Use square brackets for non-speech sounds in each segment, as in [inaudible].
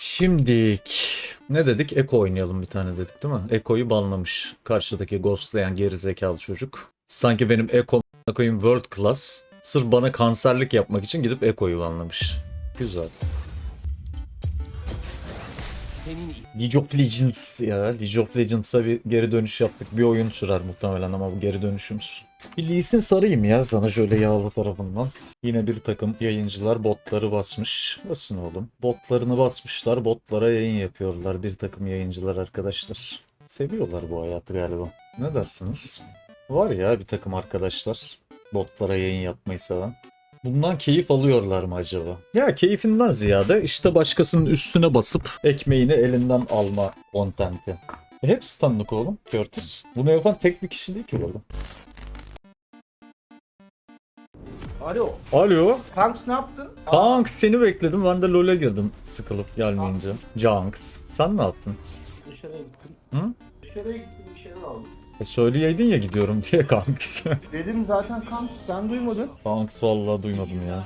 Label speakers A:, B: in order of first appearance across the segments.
A: Şimdik. Ne dedik? Eko oynayalım bir tane dedik değil mi? Eko'yu banlamış. Karşıdaki ghostlayan gerizekalı çocuk. Sanki benim Eko koyayım world class. Sırf bana kanserlik yapmak için gidip Eko'yu banlamış. Güzel. League of Legends ya. League of Legends'a bir geri dönüş yaptık. Bir oyun sürer muhtemelen ama bu geri dönüşümüz. Bir Lee Sin sarayım ya sana şöyle yağlı tarafından. Yine bir takım yayıncılar botları basmış. Basın oğlum. Botlarını basmışlar. Botlara yayın yapıyorlar. Bir takım yayıncılar arkadaşlar. Seviyorlar bu hayatı galiba. Ne dersiniz? Var ya bir takım arkadaşlar. Botlara yayın yapmayı seven. Bundan keyif alıyorlar mı acaba? Ya keyfinden ziyade işte başkasının üstüne basıp ekmeğini elinden alma kontenti. E hepsi tanıdık oğlum Curtis. Bunu yapan tek bir kişi değil ki oğlum.
B: Alo.
A: Alo.
B: Kanks ne yaptın?
A: Kanks seni bekledim ben de LoL'e girdim sıkılıp gelmeyince. Junks. Sen ne yaptın?
B: Dışarıya gittim.
A: Hı?
B: Dışarıya gittim bir şeyler aldım.
A: E söyleyeydin ya gidiyorum [laughs] diye Kanks.
B: Dedim zaten Kanks sen duymadın.
A: Kanks vallahi duymadım ya.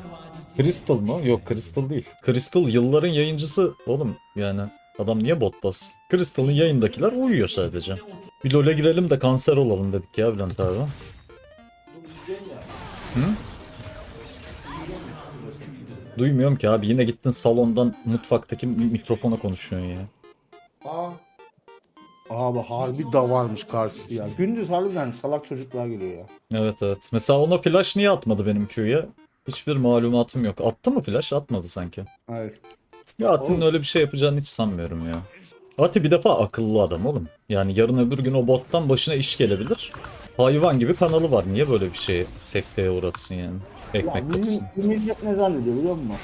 A: Crystal mı? Yok Crystal değil. Crystal yılların yayıncısı oğlum yani. Adam niye bot bas? Crystal'ın yayındakiler uyuyor sadece. Bir LoL'e girelim de kanser olalım dedik ya Bülent abi. Hı? Duymuyorum ki abi yine gittin salondan mutfaktaki mi- mikrofona konuşuyorsun ya.
B: Aa. Abi harbi da varmış karşısı ya. Gündüz harbiden salak çocuklar geliyor ya.
A: Evet evet. Mesela ona flash niye atmadı benim Q'ya? Hiçbir malumatım yok. Attı mı flash? Atmadı sanki.
B: Hayır.
A: Ya Ati'nin öyle bir şey yapacağını hiç sanmıyorum ya. Ati bir defa akıllı adam oğlum. Yani yarın öbür gün o bottan başına iş gelebilir. Hayvan gibi kanalı var. Niye böyle bir şey sekteye uğratsın yani? Ekmek
B: bu,
A: kapısın.
B: bu millet ne zannediyor biliyor musun?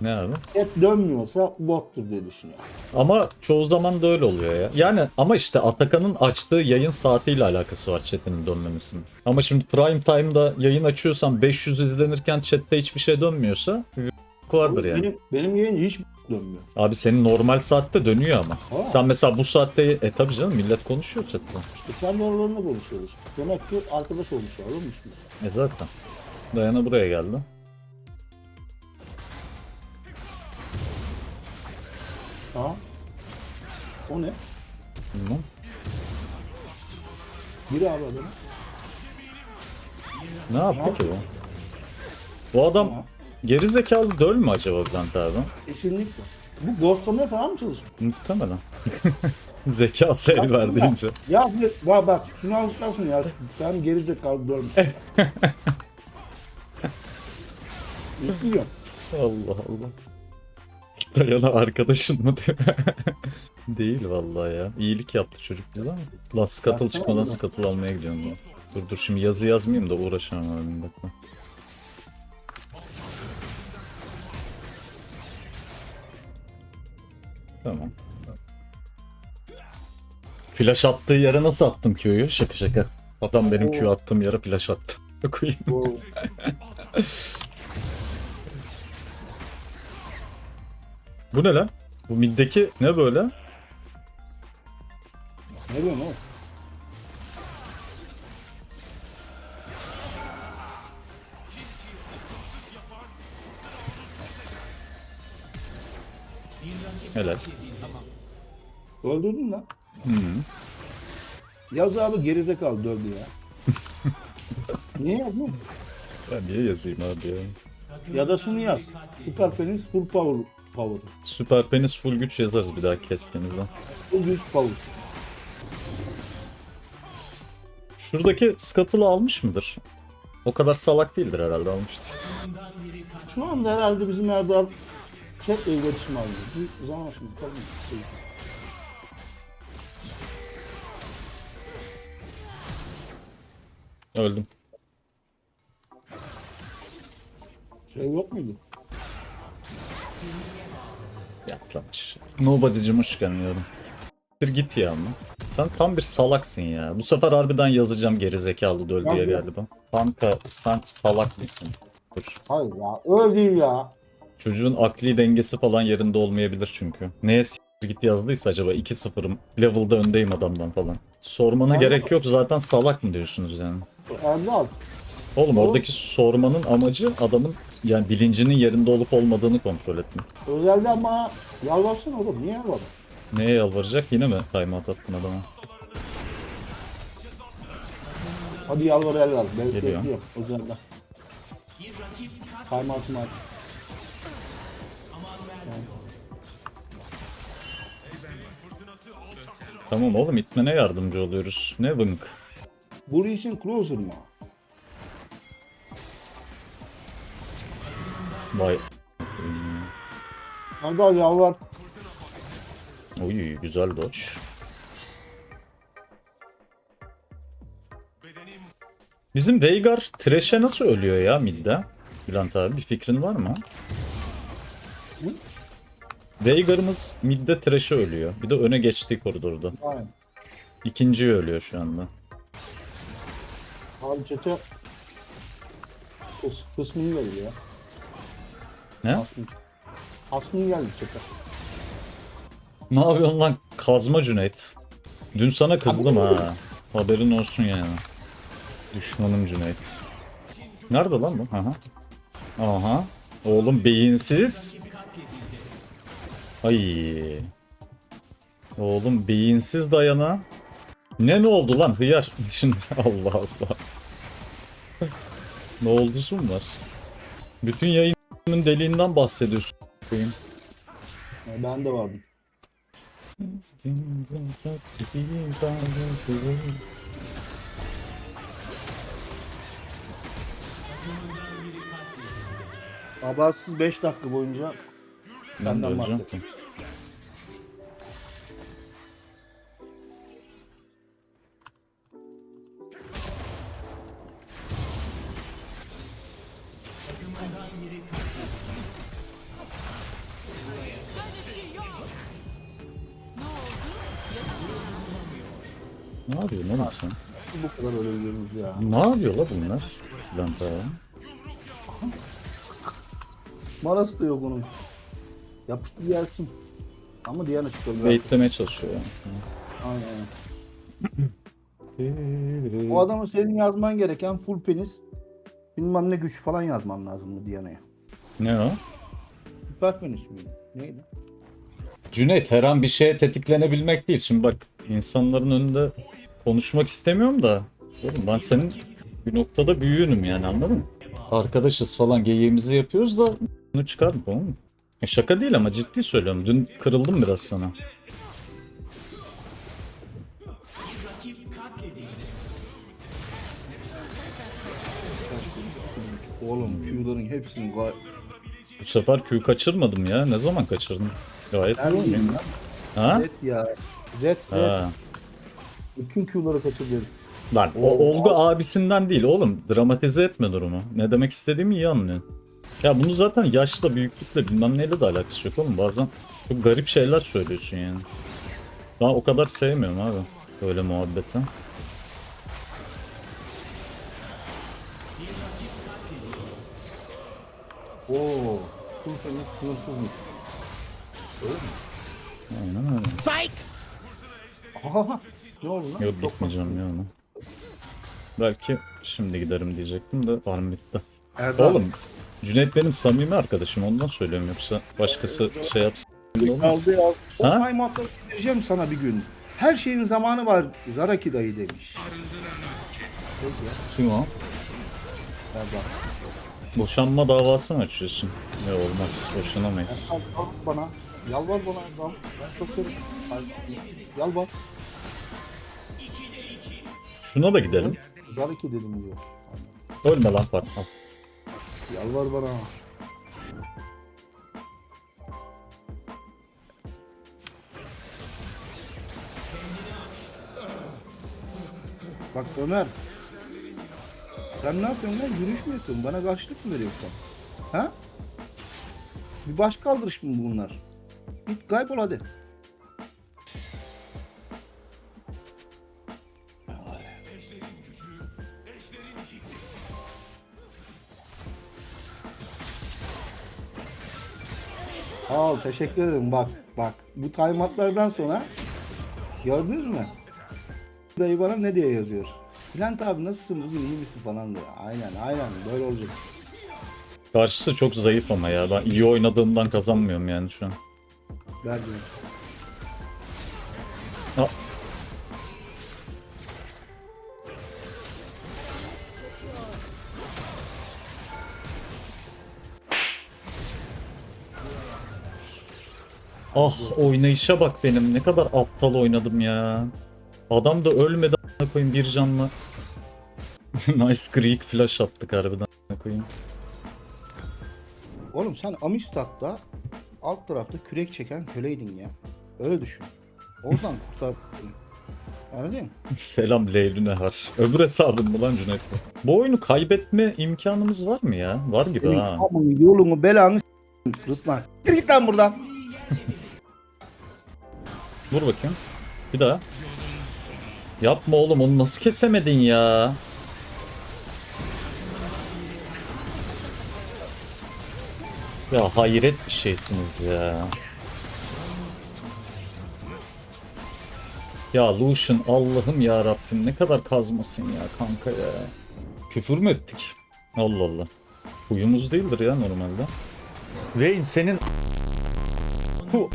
A: Ne abi?
B: Et dönmüyorsa bottur diye düşünüyor.
A: Ama çoğu zaman da öyle oluyor ya. Yani ama işte Atakan'ın açtığı yayın saatiyle alakası var chat'inin dönmemesinin. Ama şimdi prime time'da yayın açıyorsan 500 izlenirken chat'te hiçbir şey dönmüyorsa vardır yani.
B: Benim, benim yayın hiç dönmüyor.
A: Abi senin normal saatte dönüyor ama.
B: Aa.
A: Sen mesela bu saatte e tabii canım millet konuşuyor chatte.
B: E kendi aralarında konuşuyoruz. Demek ki arkadaş olmuşlar olmuş mu?
A: E zaten. Dayana buraya geldi.
B: Ha? O ne?
A: Bilmem.
B: Biri abi adamı.
A: Ne yaptı ki bu? Bu adam geri zekalı döl mü acaba Bülent abi?
B: Kesinlikle. Bu ghostlamaya falan mı çalışıyor?
A: Muhtemelen. [laughs] Zekası el ver deyince.
B: Ya bir, bak bak şunu alıştırsın ya. Sen gerizekalı dönmüşsün. [laughs] Yüklüyorum.
A: Allah Allah. Dayana arkadaşın mı diyor. [laughs] Değil vallahi ya. İyilik yaptı çocuk bize ama. Lan
B: Yapsana
A: çıkmadan skatıl almaya gidiyorum ben. Dur dur şimdi yazı yazmayayım da uğraşamam abi bir dakika. Tamam. Flash attığı yere nasıl attım Q'yu? Şaka şaka. Adam benim Q attığım yere flash attı. [laughs] Koyayım. [laughs]
B: Bu
A: ne lan? Bu middeki ne böyle?
B: ne diyorsun oğlum?
A: Helal.
B: Öldürdün lan.
A: Hı.
B: Yaz abi gerizekalı dövdü ya. [laughs] Niye yazdın?
A: Ben niye yazayım abi ya?
B: Ya da şunu yaz. Süper penis full power. Power.
A: Süper penis full güç yazarız bir daha kestiğimizde.
B: Full güç power.
A: Şuradaki Scuttle'ı almış mıdır? O kadar salak değildir herhalde almıştır.
B: Şu anda herhalde bizim Erdal chatle iletişim alıyor. Bir zaman şimdi tabii. Şey.
A: Öldüm.
B: şey yok muydu?
A: Lan aşağı. Nobody'cim hoş gelmiyorum. Bir git ya ama. Sen tam bir salaksın ya. Bu sefer harbiden yazacağım gerizekalı döl diye galiba. Kanka sen salak mısın? Dur.
B: Hayır ya. Öyle değil ya.
A: Çocuğun akli dengesi falan yerinde olmayabilir çünkü. Neye s- git yazdıysa acaba 2-0'ım. Level'da öndeyim adamdan falan. Sormana
B: Abi-
A: gerek yok zaten salak mı diyorsunuz yani?
B: Erdal.
A: Oğlum oradaki sormanın amacı adamın yani bilincinin yerinde olup olmadığını kontrol etmek.
B: Özelde ama yalvarsana oğlum. Niye yalvardın?
A: Neye yalvaracak yine mi timeout attın adama?
B: Hadi yalvar el ver. Ben
A: Geliyor.
B: bekliyorum. Özelde. Timeout'umu aç.
A: Tamam oğlum itmene yardımcı oluyoruz. Ne vınk.
B: Bu için closer mı?
A: Vay.
B: Hadi yalvar.
A: Oy güzel dodge. Bizim Veigar Thresh'e nasıl ölüyor ya midde? Bülent abi bir fikrin var mı?
B: Hı?
A: Veigar'ımız midde Thresh'e ölüyor. Bir de öne geçtiği koridorda.
B: Aynen.
A: İkinciyi ölüyor şu anda.
B: Abi çete kıs, kısmını ya.
A: Ne?
B: Asmın geldi çete.
A: Ne yapıyorsun lan kazma Cüneyt? Dün sana kızdım ha. Haberin olsun yani. Düşmanım Cüneyt. Nerede lan bu? Aha. Aha. Oğlum beyinsiz. Ay. Oğlum beyinsiz dayana. Ne ne oldu lan hıyar? [laughs] Şimdi Allah Allah. ne oldusu mu var? Bütün yayının deliğinden bahsediyorsun. Koyayım.
B: Yani ben de vardım. Habersiz 5 dakika boyunca senden bahsettim.
A: Ne yapıyorsun oğlum sen?
B: Bu kadar ölebiliriz ya.
A: Ne yapıyor la bunlar? Bülent abi.
B: Marası da yok onun. Yapıştı gelsin. Ama Diana çıkıyor.
A: Baitlemeye çalışıyor yani.
B: Aynen. O adamı senin yazman gereken full penis bilmem ne güç falan yazman lazım mı Diana'ya.
A: Ne o?
B: Süper penis miydi? Neydi?
A: Cüneyt her an bir şeye tetiklenebilmek değil. Şimdi bak insanların önünde konuşmak istemiyorum da. Oğlum ben senin bir noktada büyüğünüm yani anladın mı? Arkadaşız falan geyiğimizi yapıyoruz da bunu çıkar mı mı? E şaka değil ama ciddi söylüyorum. Dün kırıldım biraz sana.
B: Oğlum Q'ların hepsini gay...
A: Bu sefer Q kaçırmadım ya. Ne zaman kaçırdım? Gayet iyi
B: lan?
A: Ha?
B: Z ya. Z Z.
A: Ha.
B: Bütün Q'ları kaçırdım.
A: Lan o olgu abisinden değil oğlum. Dramatize etme durumu. Ne demek istediğimi iyi anlıyorsun. Ya bunu zaten yaşla, büyüklükle bilmem neyle de alakası yok oğlum. Bazen çok garip şeyler söylüyorsun yani. Ben o kadar sevmiyorum abi. Böyle muhabbeti.
B: Oo. Full penis sınırsızmış.
A: Aynen öyle.
B: Aha. Ne oldu lan?
A: Yok
B: Çok
A: gitmeyeceğim ya ona. Belki şimdi giderim diyecektim de farm bitti.
B: Erdal.
A: Oğlum Cüneyt benim samimi arkadaşım ondan söylüyorum yoksa başkası şey yapsın. olmaz.
B: Kaldı ya. O
A: Ha?
B: timeout'ları vereceğim sana bir gün. Her şeyin zamanı var. Zaraki dayı demiş.
A: Kim o?
B: Erdal.
A: Boşanma davası mı açıyorsun? Ya olmaz boşanamayız.
B: Yalvar bana. Yalvar bana Erdal. Ben çok seviyorum. Yalvar.
A: Şuna da gidelim.
B: Zaraki dedim diyor.
A: Ölme lan Fatma.
B: Yalvar bana. Bak Ömer. Sen ne yapıyorsun lan? Yürüyüş mü yapıyorsun? Bana karşılık mı veriyorsun? Ha? Bir baş kaldırış mı bunlar? Git kaybol hadi. Ol, teşekkür ederim. Bak, bak. Bu timeoutlardan sonra gördünüz mü? Dayı bana ne diye yazıyor? Bülent abi nasılsın bugün iyi misin falan diyor. Aynen aynen böyle olacak.
A: Karşısı çok zayıf ama ya. Ben iyi oynadığımdan kazanmıyorum yani şu an.
B: Verdim.
A: Ah oynayışa bak benim. Ne kadar aptal oynadım ya. Adam da ölmedi a**ına koyayım bir canla. [laughs] nice Greek flash attık harbiden a**ına koyayım.
B: Oğlum sen Amistad'da alt tarafta kürek çeken köleydin ya. Öyle düşün. Oradan [laughs] kurtar beni. Anladın mı?
A: Selam Leylü Nehar. Öbür hesabın mı lan Cüneyt? bu? Oyunu kaybetme imkanımız var mı ya? Var gibi
B: Senin
A: ha.
B: yolunu, belanı Rıdvan. Siktir Git lan buradan. [laughs]
A: Vur bakayım. Bir daha. Yapma oğlum onu nasıl kesemedin ya? Ya hayret bir şeysiniz ya. Ya Lucian Allah'ım ya Rabbim ne kadar kazmasın ya kanka ya. Küfür mü ettik? Allah Allah. Huyumuz değildir ya normalde. Rain senin Hu-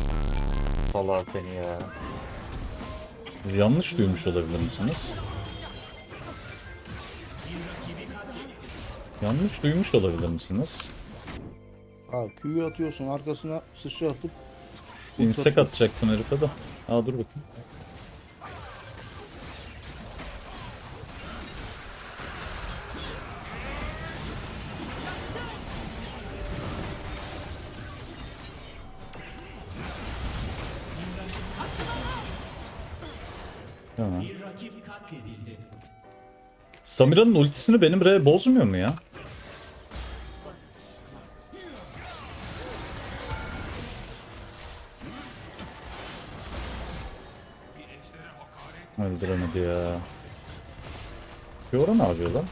A: Salağı seni ya. Siz yanlış duymuş olabilir misiniz? Yanlış duymuş olabilir misiniz?
B: Ha Q'yu atıyorsun arkasına sıçra atıp
A: İnsek atacaktım herife de. Aa dur bakayım. Samira'nın ultisini benim re bozmuyor mu ya? Öldüremedi ya. Fiora ne yapıyor lan?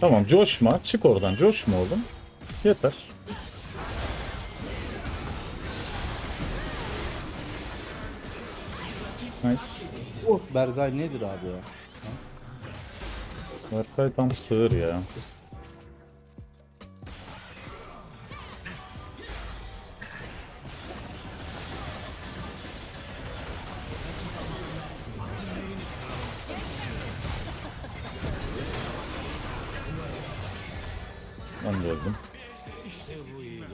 A: Tamam coşma. Çık oradan coşma oğlum. Yeter. Nice.
B: Oh Bergay nedir abi ya?
A: Berkay tam sığır ya. Ben de öldüm.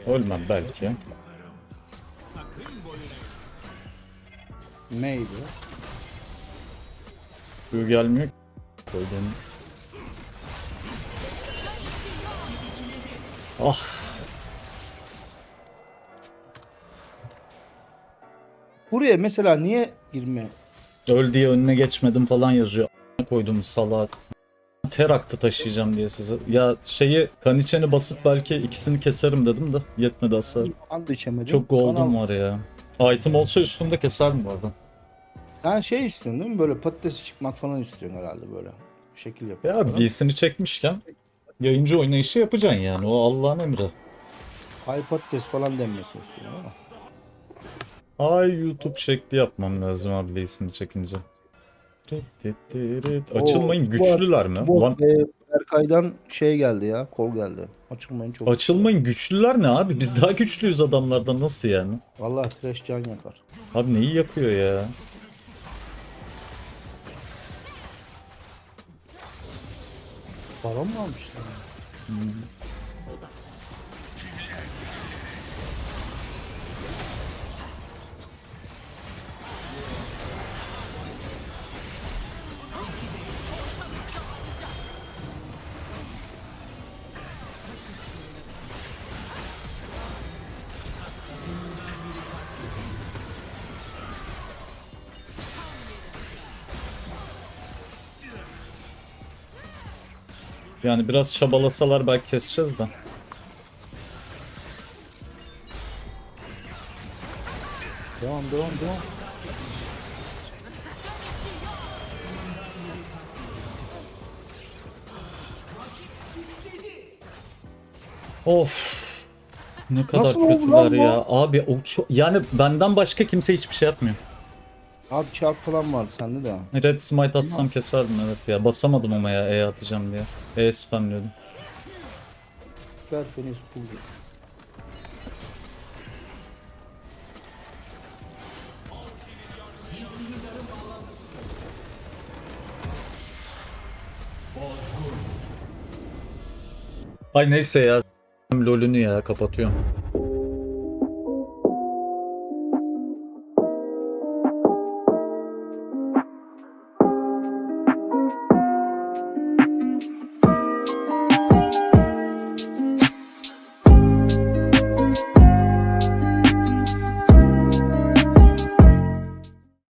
A: Ölmem belki.
B: Neydi?
A: Q gelmiyor. Koydum. Ah.
B: Buraya mesela niye girme?
A: Öl diye önüne geçmedim falan yazıyor. A**ına Koydum salak. Teraktı taşıyacağım diye size. Ya şeyi kaniçeni basıp belki ikisini keserim dedim de yetmedi hasar.
B: An da içemedim.
A: Çok gold'um var ya. Item olsa üstünde keserim bu arada.
B: Sen şey istiyorsun değil mi? Böyle patatesi çıkmak falan istiyorsun herhalde böyle. Şekil
A: Ya
B: yapıyorsun.
A: abi giysini çekmişken yayıncı oynayışı yapacaksın yani. O Allah'ın emri.
B: Ay patates falan denmesini istiyorsun ama.
A: Ay YouTube şekli yapmam lazım abi giysini çekince. Açılmayın güçlüler mi?
B: Bu
A: Lan
B: e, Berkay'dan şey geldi ya. Kol geldi. Açılmayın çok.
A: açılmayın güçlüler ne abi? Biz daha güçlüyüz adamlardan nasıl yani?
B: Vallahi trash can yakar.
A: Abi neyi yakıyor ya?
B: Baron mu almışlar?
A: Yani biraz çabalasalar belki keseceğiz de.
B: Devam devam devam.
A: Of. Ne kadar
B: Nasıl oldu
A: kötüler
B: lan
A: ya. Abi o ço- yani benden başka kimse hiçbir şey yapmıyor.
B: Abi çarp falan var sende de.
A: Red smite atsam keserdim evet ya. Basamadım ama ya E atacağım diye. E spamlıyordum.
B: Perfeniz buldu.
A: Ay neyse ya. LOL'ünü ya kapatıyorum.